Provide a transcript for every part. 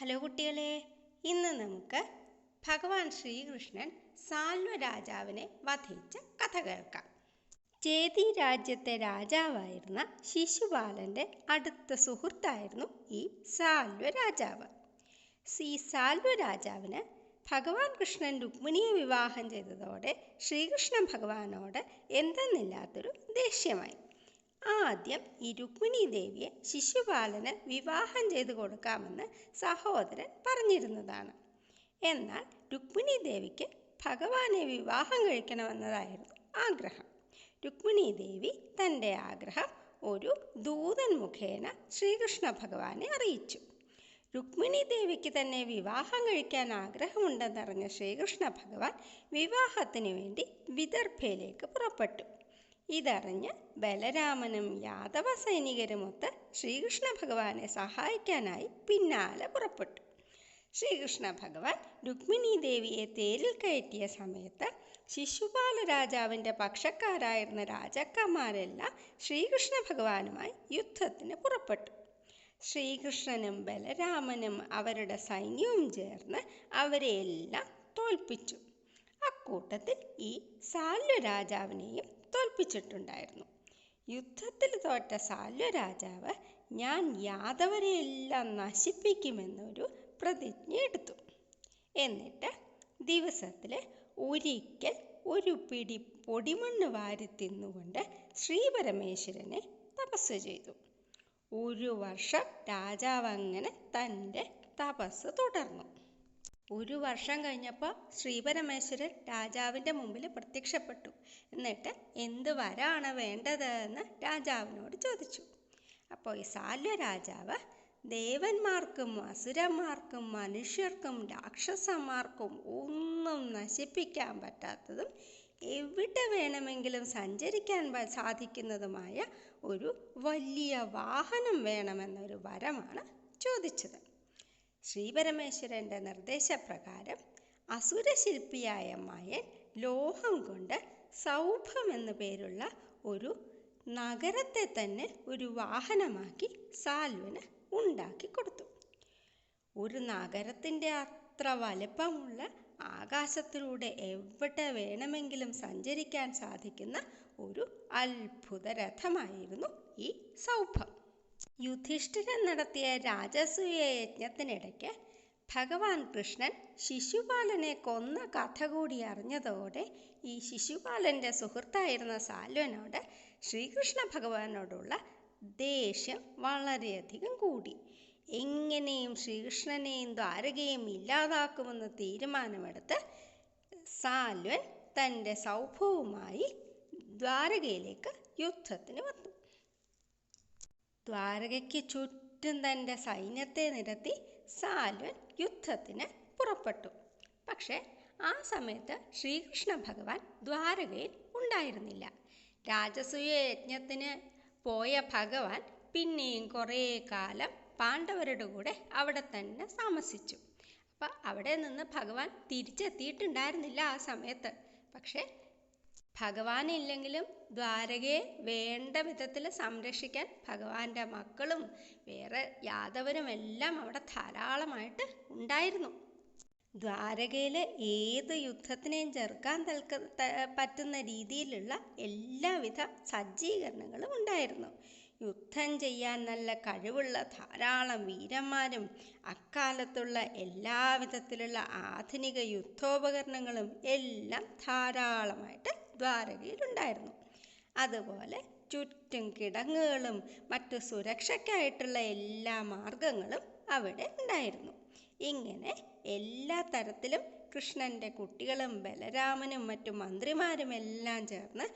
Hello കുട്ടികളെ ഇന്ന് നമുക്ക് ഭഗവാൻ ശ്രീകൃഷ്ണൻ സാൽവ രാജാവിനെ വധിച്ച കഥ കേൾക്കാം. ചേതി രാജ്യത്തെ രാജാവായിരുന്ന ശിശുപാലന്റെ അടുത്ത സുഹൃത്തായിരുന്നു ഈ സാൽവ രാജാവ്. ഈ സാൽവ രാജാവിന് ഭഗവാൻ കൃഷ്ണൻ രുക്മിണിയെ വിവാഹം ചെയ്തതോടെ ശ്രീകൃഷ്ണൻ ഭഗവാനോട് എന്തെന്നില്ലാത്തൊരു ദേഷ്യമായി. ആദ്യം ഈ ദേവിയെ ശിശുപാലന് വിവാഹം ചെയ്തു കൊടുക്കാമെന്ന് സഹോദരൻ പറഞ്ഞിരുന്നതാണ്. എന്നാൽ രുക്മിണി ദേവിക്ക് ഭഗവാനെ വിവാഹം കഴിക്കണമെന്നതായിരുന്നു ആഗ്രഹം. രുക്മിണി ദേവി തന്റെ ആഗ്രഹം ഒരു ദൂതൻ മുഖേന ശ്രീകൃഷ്ണ ഭഗവാനെ അറിയിച്ചു. രുക്മിണി ദേവിക്ക് തന്നെ വിവാഹം കഴിക്കാൻ ആഗ്രഹമുണ്ടെന്നറിഞ്ഞ ശ്രീകൃഷ്ണ ഭഗവാൻ വിവാഹത്തിന് വേണ്ടി വിദർഭയിലേക്ക് പുറപ്പെട്ടു. ഇതറിഞ്ഞ് ബലരാമനും യാദവ സൈനികരുമൊത്ത് ശ്രീകൃഷ്ണ ഭഗവാനെ സഹായിക്കാനായി പിന്നാലെ പുറപ്പെട്ടു. ശ്രീകൃഷ്ണ ഭഗവാൻ രുക്മിണി ദേവിയെ തേരിൽ കയറ്റിയ സമയത്ത് ശിശുപാല രാജാവിന്റെ പക്ഷക്കാരായിരുന്ന രാജാക്കന്മാരെല്ലാം ശ്രീകൃഷ്ണ ഭഗവാനുമായി യുദ്ധത്തിന് പുറപ്പെട്ടു. ശ്രീകൃഷ്ണനും ബലരാമനും അവരുടെ സൈന്യവും ചേർന്ന് അവരെയെല്ലാം തോൽപ്പിച്ചു. അക്കൂട്ടത്തിൽ ഈ സാല്വ രാജാവിനെയും തോൽപ്പിച്ചിട്ടുണ്ടായിരുന്നു. യുദ്ധത്തിൽ തോറ്റ സാല്വ രാജാവ് ഞാൻ യാദവരെയെല്ലാം നശിപ്പിക്കുമെന്നൊരു പ്രതിജ്ഞ എടുത്തു. എന്നിട്ട് ദിവസത്തിൽ ഒരിക്കൽ ഒരു പിടി പൊടിമണ്ണ് വാരി തിന്നുകൊണ്ട് ശ്രീപരമേശ്വരനെ തപസ് ചെയ്തു. ഒരു വർഷം രാജാവ് അങ്ങനെ തന്റെ തപസ് തുടർന്നു. ഒരു വർഷം കഴിഞ്ഞപ്പോൾ ശ്രീപരമേശ്വരൻ രാജാവിന്റെ മുമ്പിൽ പ്രത്യക്ഷപ്പെട്ടു. എന്നിട്ട് എന്ത് വരാണ് വേണ്ടത് എന്ന് രാജാവിനോട് ചോദിച്ചു. അപ്പോൾ ഈ സാല്വ രാജാവ് ദേവന്മാർക്കും അസുരന്മാർക്കും മനുഷ്യർക്കും രാക്ഷസന്മാർക്കും ഒന്നും നശിപ്പിക്കാൻ പറ്റാത്തതും എവിടെ വേണമെങ്കിലും സഞ്ചരിക്കാൻ സാധിക്കുന്നതുമായ ഒരു വലിയ വാഹനം വേണമെന്നൊരു വരമാണ് ചോദിച്ചത്. ശ്രീപരമേശ്വരന്റെ നിർദ്ദേശപ്രകാരം അസുരശില്പിയായ മായൻ ലോഹം കൊണ്ട് സൗഭം എന്നു പേരുള്ള ഒരു നഗരത്തെ തന്നെ ഒരു വാഹനമാക്കി സാൽവന് ഉണ്ടാക്കി കൊടുത്തു. ഒരു നഗരത്തിന്റെ അത്ര വലിപ്പമുള്ള ആകാശത്തിലൂടെ എവിടെ വേണമെങ്കിലും സഞ്ചരിക്കാൻ സാധിക്കുന്ന ഒരു അത്ഭുത രഥമായിരുന്നു ഈ സൗഭം. യുധിഷ്ഠിരൻ നടത്തിയ രാജസൂയ യജ്ഞത്തിനിടയ്ക്ക് ഭഗവാൻ കൃഷ്ണൻ ശിശുപാലനെ കൊന്ന കഥ കൂടി അറിഞ്ഞതോടെ ഈ ശിശുപാലന്റെ സുഹൃത്തായിരുന്ന സാൽവനോട് ശ്രീകൃഷ്ണ ഭഗവാനോടുള്ള ദേഷ്യം വളരെയധികം കൂടി. എങ്ങനെയും ശ്രീകൃഷ്ണനെയും ദ്വാരകയും ഇല്ലാതാക്കുമെന്ന് തീരുമാനമെടുത്ത് സാൽവൻ തന്റെ സൗഭവുമായി ദ്വാരകയിലേക്ക് യുദ്ധത്തിന് വന്നു. ദ്വാരകയ്ക്ക് ചുറ്റും തന്റെ സൈന്യത്തെ നിരത്തി സാൽവൻ യുദ്ധത്തിന് പുറപ്പെട്ടു. പക്ഷേ ആ സമയത്ത് ശ്രീകൃഷ്ണ ഭഗവാൻ ദ്വാരകയിൽ ഉണ്ടായിരുന്നില്ല. രാജസൂയ യജ്ഞത്തിന് പോയ ഭഗവാൻ പിന്നെയും കുറേ കാലം പാണ്ഡവരുടെ കൂടെ അവിടെ തന്നെ താമസിച്ചു. അപ്പം അവിടെ നിന്ന് ഭഗവാൻ തിരിച്ചെത്തിയിട്ടുണ്ടായിരുന്നില്ല ആ സമയത്ത്. പക്ഷേ ഭഗവാനില്ലെങ്കിലും ദ്വാരകയെ വേണ്ട വിധത്തിൽ സംരക്ഷിക്കാൻ ഭഗവാന്റെ മക്കളും വേറെ യാദവരും എല്ലാം അവിടെ ധാരാളമായിട്ട് ഉണ്ടായിരുന്നു. ദ്വാരകയിൽ ഏത് യുദ്ധത്തിനെയും ചെറുക്കാൻ തൽക്ക പറ്റുന്ന രീതിയിലുള്ള എല്ലാവിധ സജ്ജീകരണങ്ങളും ഉണ്ടായിരുന്നു. യുദ്ധം ചെയ്യാൻ നല്ല കഴിവുള്ള ധാരാളം വീരന്മാരും അക്കാലത്തുള്ള എല്ലാവിധത്തിലുള്ള ആധുനിക യുദ്ധോപകരണങ്ങളും എല്ലാം ധാരാളമായിട്ട് ദ്വാരകയിലുണ്ടായിരുന്നു. അതുപോലെ ചുറ്റും കിടങ്ങുകളും മറ്റു സുരക്ഷയ്ക്കായിട്ടുള്ള എല്ലാ മാർഗങ്ങളും അവിടെ ഉണ്ടായിരുന്നു. ഇങ്ങനെ എല്ലാ തരത്തിലും കൃഷ്ണന്റെ കുട്ടികളും ബലരാമനും മറ്റു മന്ത്രിമാരും എല്ലാം ചേർന്ന്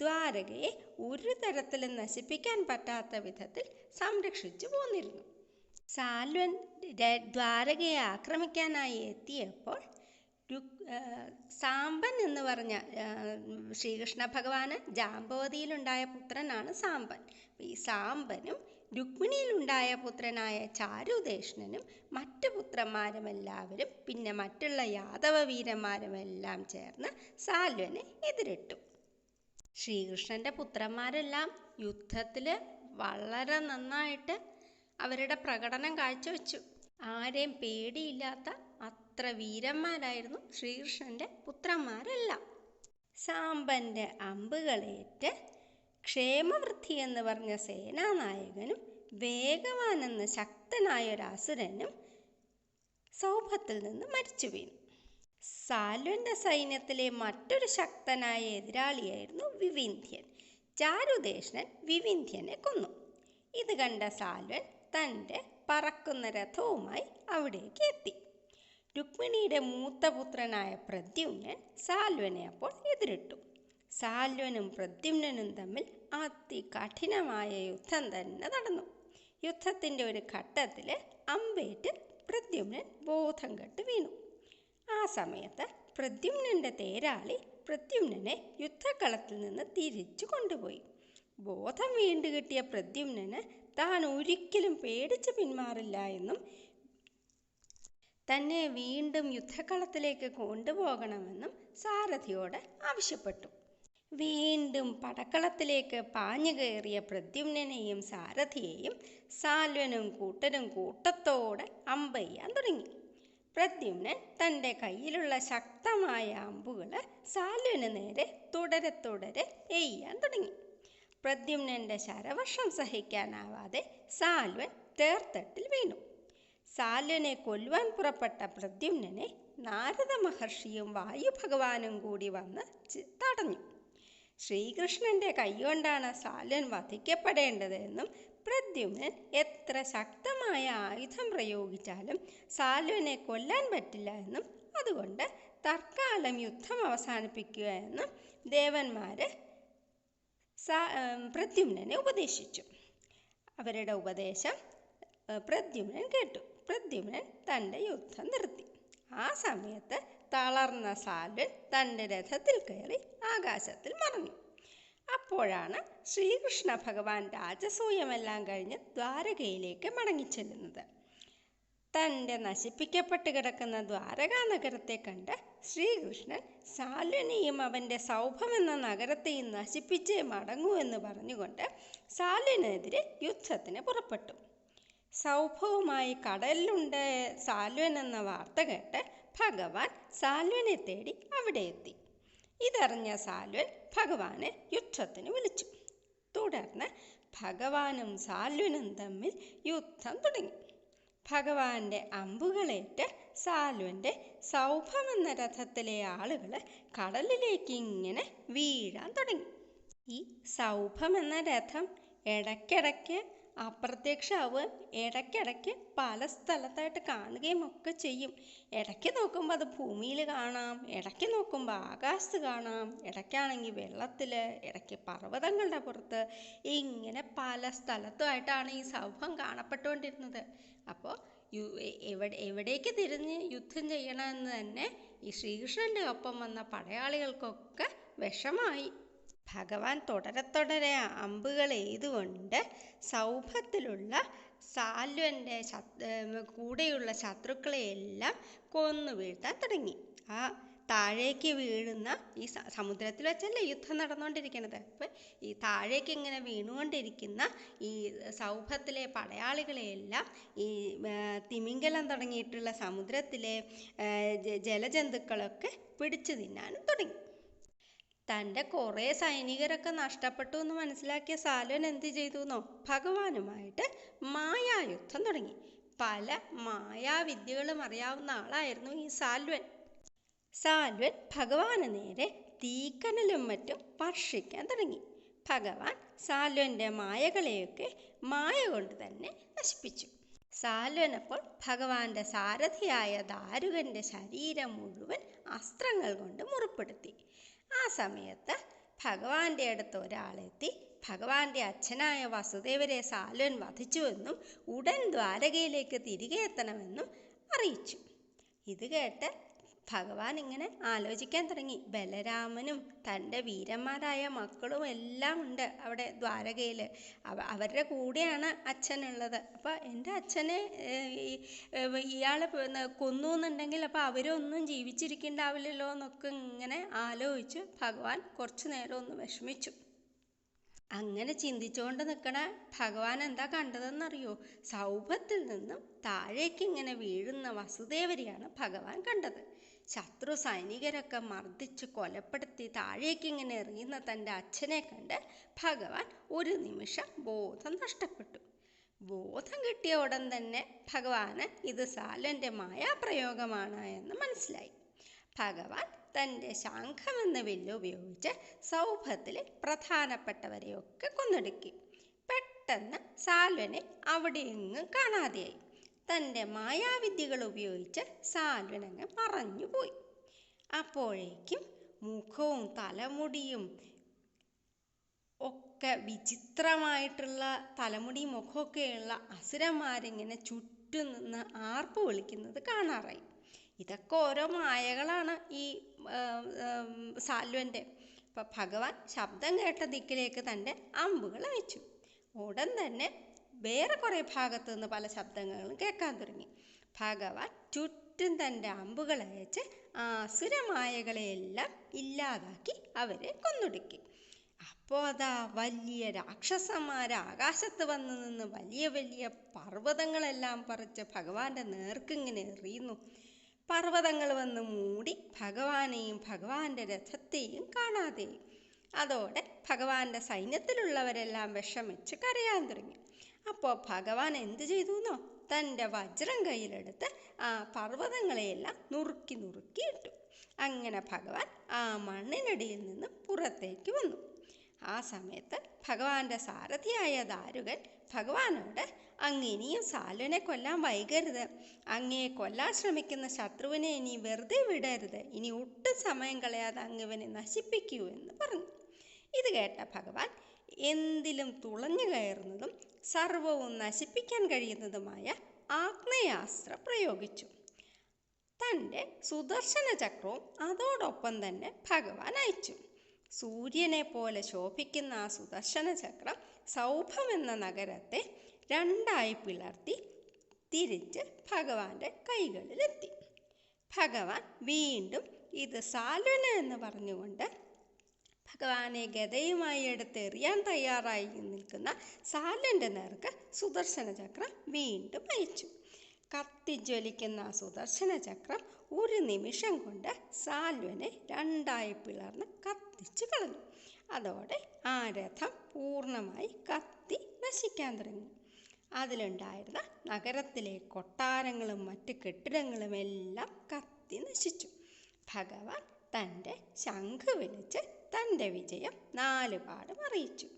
ദ്വാരകയെ ഒരു തരത്തിലും നശിപ്പിക്കാൻ പറ്റാത്ത വിധത്തിൽ സംരക്ഷിച്ചു പോന്നിരുന്നു. സാൽവൻ ദ്വാരകയെ ആക്രമിക്കാനായി എത്തിയപ്പോൾ സാമ്പൻ എന്ന് പറഞ്ഞ ശ്രീകൃഷ്ണ ഭഗവാന് ജാമ്പവതിയിലുണ്ടായ പുത്രനാണ് സാമ്പൻ. ഈ സാമ്പനും രുക്മിണിയിലുണ്ടായ പുത്രനായ ചാരുദേഷ്ണനും മറ്റു പുത്രന്മാരും എല്ലാവരും പിന്നെ മറ്റുള്ള യാദവ വീരന്മാരുമെല്ലാം ചേർന്ന് സാൽവനെ എതിരിട്ടു. ശ്രീകൃഷ്ണന്റെ പുത്രന്മാരെല്ലാം യുദ്ധത്തിൽ വളരെ നന്നായിട്ട് അവരുടെ പ്രകടനം കാഴ്ചവെച്ചു. ആരെയും പേടിയില്ലാത്ത അത്ര വീരന്മാരായിരുന്നു ശ്രീകൃഷ്ണന്റെ പുത്രന്മാരെല്ലാം. സാമ്പന്റെ അമ്പുകളേറ്റ് ക്ഷേമവൃദ്ധി എന്ന് പറഞ്ഞ സേനാനായകനും വേഗവാനെന്ന ശക്തനായ ഒരു അസുരനും സൗഭത്തിൽ നിന്ന് മരിച്ചു വീണു. സാലുവിന്റെ സൈന്യത്തിലെ മറ്റൊരു ശക്തനായ എതിരാളിയായിരുന്നു വിവിന്ധ്യൻ. ചാരുദേഷ്ണൻ വിവിന്ധ്യനെ കൊന്നു. ഇത് കണ്ട സാൽവൻ തന്റെ പറക്കുന്ന രഥവുമായി അവിടേക്ക് എത്തി. രുക്മിണിയുടെ മൂത്ത പുത്രനായ പ്രദ്യുമ്നൻ സാൽവനെ അപ്പോൾ എതിരിട്ടു. സാൽവനും പ്രദ്യുമ്നനും തമ്മിൽ അതികഠിനമായ യുദ്ധം തന്നെ നടന്നു. യുദ്ധത്തിന്റെ ഒരു ഘട്ടത്തിൽ അമ്പേറ്റ് പ്രദ്യുമ്നൻ ബോധം കെട്ട് വീണു. ആ സമയത്ത് പ്രദ്യുമ്നന്റെ തേരാളി പ്രദ്യുമ്നനെ യുദ്ധക്കളത്തിൽ നിന്ന് തിരിച്ചു കൊണ്ടുപോയി. ബോധം വീണ്ടുകിട്ടിയ പ്രദ്യുമ്നന് താൻ ഒരിക്കലും പേടിച്ച് പിന്മാറില്ല എന്നും തന്നെ വീണ്ടും യുദ്ധക്കളത്തിലേക്ക് കൊണ്ടുപോകണമെന്നും സാരഥിയോട് ആവശ്യപ്പെട്ടു. വീണ്ടും പടക്കളത്തിലേക്ക് പാഞ്ഞു കയറിയ പ്രദ്യുമ്നെയും സാരഥിയെയും സാൽവനും കൂട്ടരും കൂട്ടത്തോടെ അമ്പയ്യാൻ തുടങ്ങി. പ്രദ്യുമ്നൻ തന്റെ കയ്യിലുള്ള ശക്തമായ അമ്പുകൾ സാൽവന് നേരെ തുടരെ തുടരെ എയ്യാൻ തുടങ്ങി. പ്രദ്യുമ്നന്റെ ശരവർഷം സഹിക്കാനാവാതെ സാൽവൻ തേർത്തട്ടിൽ വീണു. സാൽവനെ കൊല്ലുവാൻ പുറപ്പെട്ട പ്രദ്യുമ്നനെ നാരദ മഹർഷിയും വായുഭഗവാനും കൂടി വന്ന് തടഞ്ഞു. ശ്രീകൃഷ്ണന്റെ കൈകൊണ്ടാണ് സാല്യൻ വധിക്കപ്പെടേണ്ടതെന്നും പ്രദ്യുമ്നൻ എത്ര ശക്തമായ ആയുധം പ്രയോഗിച്ചാലും സാല്യനെ കൊല്ലാൻ പറ്റില്ല എന്നും അതുകൊണ്ട് തർക്കാലം യുദ്ധം അവസാനിപ്പിക്കുക എന്നും ദേവന്മാര് പ്രദ്യുമ്നനെ ഉപദേശിച്ചു. അവരുടെ ഉപദേശം പ്രദ്യുമ്നൻ കേട്ടു. പ്രദ്യുമ്നൻ തന്റെ യുദ്ധം നിർത്തി. ആ സമയത്ത് തളർന്ന സാൽവൻ തന്റെ രഥത്തിൽ കയറി ആകാശത്തിൽ മറഞ്ഞു അപ്പോഴാണ് ശ്രീകൃഷ്ണ ഭഗവാൻ രാജസൂയമെല്ലാം കഴിഞ്ഞ് ദ്വാരകയിലേക്ക് മടങ്ങിച്ചെല്ലുന്നത്. തന്റെ നശിപ്പിക്കപ്പെട്ട് കിടക്കുന്ന ദ്വാരകാ നഗരത്തെ കണ്ട് ശ്രീകൃഷ്ണൻ സാലിനെയും അവന്റെ സൗഭം എന്ന നഗരത്തെയും നശിപ്പിച്ചേ മടങ്ങൂ എന്ന് പറഞ്ഞുകൊണ്ട് സാലിനെതിരെ യുദ്ധത്തിന് പുറപ്പെട്ടു. സൗഭവുമായി കടലിലുണ്ട് സാൽവൻ എന്ന വാർത്ത കേട്ട് ഭഗവാൻ സാൽവനെ തേടി അവിടെ എത്തി. ഇതറിഞ്ഞ സാൽവൻ ഭഗവാനെ യുദ്ധത്തിന് വിളിച്ചു. തുടർന്ന് ഭഗവാനും സാൽവനും തമ്മിൽ യുദ്ധം തുടങ്ങി. ഭഗവാന്റെ അമ്പുകളേറ്റ് സാൽവന്റെ സൗഭം എന്ന രഥത്തിലെ ആളുകൾ കടലിലേക്ക് ഇങ്ങനെ വീഴാൻ തുടങ്ങി. ഈ സൗഭം എന്ന രഥം ഇടയ്ക്കിടയ്ക്ക് അപ്രത്യക്ഷമാവുകയും ഇടയ്ക്കിടയ്ക്ക് പല സ്ഥലത്തായിട്ട് കാണുകയും ഒക്കെ ചെയ്യും. ഇടയ്ക്ക് നോക്കുമ്പോൾ അത് ഭൂമിയിൽ കാണാം. ഇടയ്ക്ക് നോക്കുമ്പോൾ ആകാശത്ത് കാണാം. ഇടയ്ക്കാണെങ്കിൽ വെള്ളത്തിൽ ഇടയ്ക്ക് പർവതങ്ങളുടെ പുറത്ത്. ഇങ്ങനെ പല സ്ഥലത്തുമായിട്ടാണ് ഈ സൗഭം കാണപ്പെട്ടുകൊണ്ടിരുന്നത്. അപ്പോൾ യു എവിടെ എവിടേക്ക് തിരിഞ്ഞ് യുദ്ധം ചെയ്യണമെന്ന് തന്നെ ഈ ശ്രീകൃഷ്ണന്റെ ഒപ്പം വന്ന പടയാളികൾക്കൊക്കെ വിഷമായി. ഭഗവാൻ തുടരെ തുടരെ അമ്പുകൾ എയ്തുകൊണ്ട് സൗഭത്തിലുള്ള സാൽവന്റെ കൂടെയുള്ള ശത്രുക്കളെയെല്ലാം കൊന്നു വീഴ്ത്താൻ തുടങ്ങി. ആ താഴേക്ക് വീഴുന്ന ഈ സമുദ്രത്തിൽ വെച്ചല്ലേ യുദ്ധം നടന്നുകൊണ്ടിരിക്കുന്നത് അപ്പം ഈ താഴേക്ക് ഇങ്ങനെ വീണുകൊണ്ടിരിക്കുന്ന ഈ സൗഭത്തിലെ പടയാളികളെയെല്ലാം ഈ തിമിംഗലം തുടങ്ങിയിട്ടുള്ള സമുദ്രത്തിലെ ജലജന്തുക്കളൊക്കെ പിടിച്ചു തിന്നാനും തുടങ്ങി. തന്റെ കുറേ സൈനികരൊക്കെ നഷ്ടപ്പെട്ടു എന്ന് മനസ്സിലാക്കിയ സാലൻ എന്ത് ചെയ്തു എന്നോ? ഭഗവാനുമായിട്ട് മായായുദ്ധം തുടങ്ങി. പല മായാവിദ്യകളും അറിയാവുന്ന ആളായിരുന്നു ഈ സാൽവൻ സാൽവൻ ഭഗവാന് നേരെ തീക്കനലും മറ്റും വർഷിക്കാൻ തുടങ്ങി. ഭഗവാൻ സാൽവന്റെ മായകളെയൊക്കെ മായ കൊണ്ട് തന്നെ നശിപ്പിച്ചു. സാൽവൻ അപ്പോൾ ഭഗവാന്റെ സാരഥിയായ ദാരുകന്റെ ശരീരം മുഴുവൻ അസ്ത്രങ്ങൾ കൊണ്ട് മുറിപ്പെടുത്തി. ആ സമയത്ത് ഭഗവാന്റെ അടുത്ത് ഒരാളെത്തി. ഭഗവാന്റെ അച്ഛനായ വസുദേവരെ സാലുവൻ വധിച്ചുവെന്നും ഉടൻ ദ്വാരകയിലേക്ക് തിരികെ എത്തണമെന്നും അറിയിച്ചു. ഇത് കേട്ട് ഭഗവാൻ ഇങ്ങനെ ആലോചിക്കാൻ തുടങ്ങി. ബലരാമനും തന്റെ വീരന്മാരായ മക്കളും എല്ലാം ഉണ്ട് അവിടെ ദ്വാരകയിൽ. അവ അവരുടെ കൂടെയാണ് അച്ഛനുള്ളത്. അപ്പോൾ എന്റെ അച്ഛനെ ഇയാൾ കൊന്നു എന്നുണ്ടെങ്കിൽ അപ്പോൾ അവരൊന്നും ജീവിച്ചിരിക്കണ്ടാവില്ലല്ലോ എന്നൊക്കെ ഇങ്ങനെ ആലോചിച്ച് ഭഗവാൻ കുറച്ചു നേരം ഒന്ന് വിഷമിച്ചു. അങ്ങനെ ചിന്തിച്ചുകൊണ്ട് നിൽക്കണ ഭഗവാൻ എന്താ കണ്ടതെന്നറിയോ? സൗഭത്തിൽ നിന്നും താഴേക്ക് ഇങ്ങനെ വീഴുന്ന വസുദേവരെയാണ് ഭഗവാൻ കണ്ടത്. ശത്രു സൈനികരൊക്കെ മർദ്ദിച്ച് കൊലപ്പെടുത്തി താഴേക്ക് ഇങ്ങനെ എറിയുന്ന തന്റെ അച്ഛനെ കണ്ട് ഭഗവാൻ ഒരു നിമിഷം ബോധം നഷ്ടപ്പെട്ടു. ബോധം കിട്ടിയ ഉടൻ തന്നെ ഭഗവാന് ഇത് സാലന്റെ മായാപ്രയോഗമാണ് എന്ന് മനസ്സിലായി. ഭഗവാൻ തന്റെ ശാഖമെന്ന വില്ല് ഉപയോഗിച്ച് സൗഭത്തിൽ പ്രധാനപ്പെട്ടവരെയൊക്കെ കൊന്നൊടുക്കി. പെട്ടെന്ന് സാൽവനെ അവിടെ എങ്ങും കാണാതെയായി. തന്റെ മായാവിദ്യകൾ ഉപയോഗിച്ച് സാൽവനങ്ങ് മറഞ്ഞുപോയി അപ്പോഴേക്കും മുഖവും തലമുടിയും ഒക്കെ വിചിത്രമായിട്ടുള്ള തലമുടി മുഖമൊക്കെയുള്ള അസുരന്മാരിങ്ങനെ ചുറ്റും നിന്ന് ആർപ്പ് വിളിക്കുന്നത് കാണാറായി. ഇതൊക്കെ ഓരോ മായകളാണ് ഈ സാൽവന്റെ. അപ്പം ഭഗവാൻ ശബ്ദം കേട്ട ദിക്കിലേക്ക് തന്റെ അമ്പുകൾ അയച്ചു. ഉടൻ തന്നെ വേറെ കുറേ ഭാഗത്തു നിന്ന് പല ശബ്ദങ്ങളും കേൾക്കാൻ തുടങ്ങി. ഭഗവാൻ ചുറ്റും തന്റെ അമ്പുകൾ അയച്ച് ആ അസുരമായകളെയെല്ലാം ഇല്ലാതാക്കി അവരെ കൊന്നൊടുക്കി. അപ്പോൾ അതാ വലിയ രാക്ഷസന്മാർ ആകാശത്ത് വന്ന് നിന്ന് വലിയ വലിയ പർവതങ്ങളെല്ലാം പറിച്ച് ഭഗവാന്റെ നേർക്കിങ്ങനെ എറിയുന്നു. പർവതങ്ങൾ വന്ന് മൂടി ഭഗവാനെയും ഭഗവാന്റെ രഥത്തെയും കാണാതെയും അതോടെ ഭഗവാന്റെ സൈന്യത്തിലുള്ളവരെല്ലാം വിഷമിച്ച് കരയാൻ തുടങ്ങി. അപ്പോൾ ഭഗവാൻ എന്ത് ചെയ്തു എന്നോ തന്റെ വജ്രം കയ്യിലെടുത്ത് ആ പർവതങ്ങളെയെല്ലാം നുറുക്കി നുറുക്കി ഇട്ടു. അങ്ങനെ ഭഗവാൻ ആ മണ്ണിനടിയിൽ നിന്ന് പുറത്തേക്ക് വന്നു. ആ സമയത്ത് ഭഗവാന്റെ സാരഥിയായ ദാരുകൻ ഭഗവാനോട് അങ്ങ് ഇനിയും സാലുവിനെ കൊല്ലാൻ വൈകരുത്. അങ്ങയെ കൊല്ലാൻ ശ്രമിക്കുന്ന ശത്രുവിനെ ഇനി വെറുതെ വിടരുത്. ഇനി ഒട്ടും സമയം കളയാതെ അങ്ങ് ഇവനെ നശിപ്പിക്കൂ എന്ന് പറഞ്ഞു. ഇത് കേട്ട ഭഗവാൻ എന്തിലും തുളഞ്ഞു കയറുന്നതും സർവവും നശിപ്പിക്കാൻ കഴിയുന്നതുമായ ആഗ്നേയാസ്ത്രം പ്രയോഗിച്ചു. തന്റെ സുദർശന ചക്രവും അതോടൊപ്പം തന്നെ ഭഗവാൻ അയച്ചു. സൂര്യനെ പോലെ ശോഭിക്കുന്ന ആ സുദർശന ചക്രം സൗഭം എന്ന നഗരത്തെ രണ്ടായി പിളർത്തി തിരിച്ച് ഭഗവാന്റെ കൈകളിലെത്തി. ഭഗവാൻ വീണ്ടും ഇത് സാൽവന എന്ന് പറഞ്ഞുകൊണ്ട് ഭഗവാനെ ഗതയുമായി എടുത്തെറിയാൻ തയ്യാറായി നിൽക്കുന്ന സാലന്റെ നേർക്ക് സുദർശന ചക്രം വീണ്ടും അയച്ചു. കത്തിജ്വലിക്കുന്ന സുദർശന ചക്രം ഒരു നിമിഷം കൊണ്ട് സാൽവനെ രണ്ടായി പിളർന്ന് കത്തിച്ചു കളഞ്ഞു. അതോടെ ആ രഥം പൂർണമായി കത്തി നശിക്കാൻ തുടങ്ങി. അതിലുണ്ടായിരുന്ന നഗരത്തിലെ കൊട്ടാരങ്ങളും മറ്റ് കെട്ടിടങ്ങളും എല്ലാം കത്തി നശിച്ചു. ഭഗവാൻ തന്റെ ശംഖ് വിളിച്ച് തന്റെ വിജയം നാലുപാടും അറിയിച്ചു.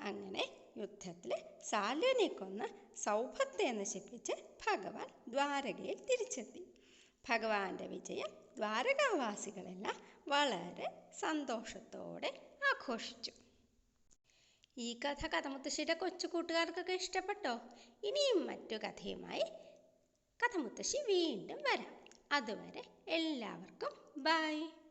അങ്ങനെ യുദ്ധത്തിൽ സാല്യനെ കൊന്ന് സൗഭത്തെ നശിപ്പിച്ച് ഭഗവാൻ ദ്വാരകയിൽ തിരിച്ചെത്തി. ഭഗവാന്റെ വിജയം ദ്വാരകാവാസികളെല്ലാം വളരെ സന്തോഷത്തോടെ ആഘോഷിച്ചു. ഈ കഥ കഥമുത്തശ്ശിയുടെ കൊച്ചു കൂട്ടുകാർക്കൊക്കെ ഇഷ്ടപ്പെട്ടോ? ഇനിയും മറ്റു കഥയുമായി കഥമുത്തശ്ശി വീണ്ടും വരാം. അതുവരെ എല്ലാവർക്കും ബൈ.